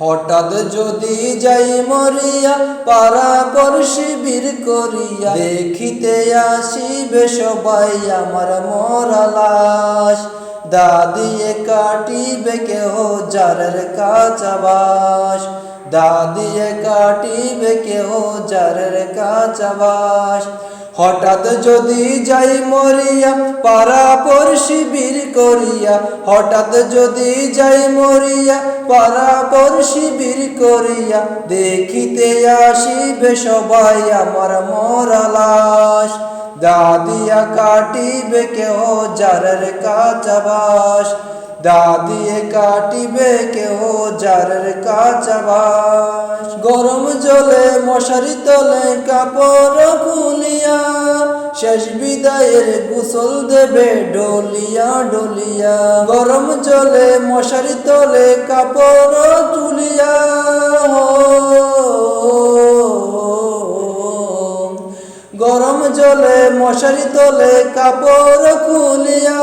হঠাৎ যদি যাই মরিয়া পারা পর শিবির করিয়া দেখিতে আসিবে সবাই আমার মরা লাশ। দাদিয়ে কাটিবে কেহ যারের কাচাবাস দাদিয়ে কাটিবে কেহ যারের কাচাবাস হঠাৎ যদি যাই মরিয়া পারা পর শিবির করিয়া, হঠাৎ যদি যাই মরিয়া পারা পর শিবির করিয়া, দেখিতে আসিবে সবাই আমার মরা লাশ। দাদিয়া কাটিবে কেহ যারের কাচাবাস দাদিয়ে কাটিবে কেহ যারের কাচাবাস। গরম জলে মশারি তলে কাপড় খুলিয়া শেষ বিদায়ের গোসল দেবে ডলিয়া ডলিয়া। গরম জলে মশারি তলে কাপড় তুলিয়া, গরম জলে মশারি তলে কাপড় খুলিয়া,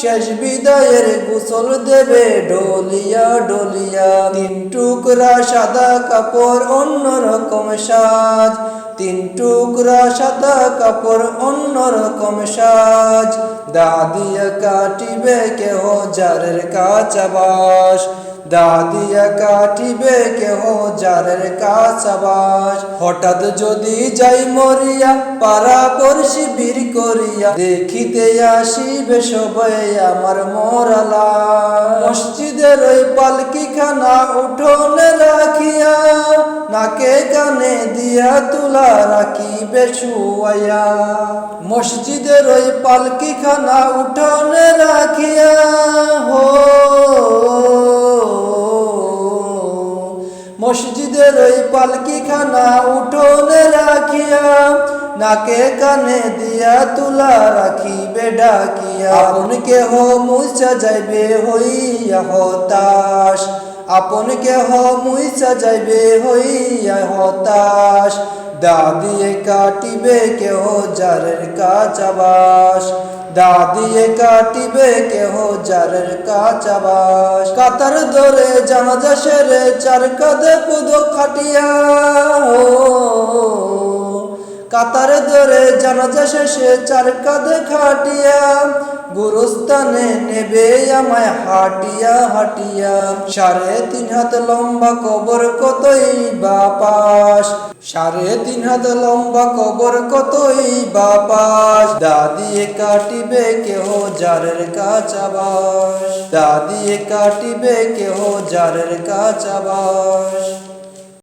শেষ বিদায়ের গোসল দেবে ডলিয়া ডলিয়া। তিন টুকরা সাদা কাপড়, অন্য রকম সাজ। তিন টুকরা সাদা কাপড়, অন্য রকম সাজ। দাদিয়া কাটিবে কেহ যারের কাচাবাস দাদিয়া কাটিবে কেহ যারের কাছাবাস। হঠাৎ যদি যাই মরিয়া পারা পর শিবির করিয়া, দেখিতে আসিবে সবাই আমার মরালা। মসজিদের ওই পালকি খানা উঠোনে রাখিয়া, নাকে কানে দিয়া তুলা রাখিবে শুয়াইয়া। মসজিদের ওই পালকি খানা উঠোনে রাখিয়া, হো মসজিদের ওই পালকি খানা উঠোনে রাখিয়া, নাকে কানে দিয়া তুলা রাখিবে ডাকিয়া। আপন কেহ মুছা যাইবে হইয়া হতাশ। আপন কেহ মুছা যাইবে হইয়া হতাশ। দাদিয়ে কাটিবে কেহ যারের কাচাবাস দাদিয়ে কাটিবে কেহ যারের কাচাবাস। কাতার ধরে জানাজা সেরে চার কাঁধে পুদ খাটিয়া কাতার ধরে জানাজা শেষে চার কাঁধে খাটিয়া গুরুস্থানে নেবে আমায় হাটিয়া হাটিয়া। সাড়ে তিন হাত লম্বা কবর কতই বাপাস সাড়ে তিন হাত লম্বা কবর কতই বাপাস দাদিয়ে কাটিবে কেহ যারের কাচাবাস? দাদিয়ে কাটিবে কেহ যারের কাচাবাস?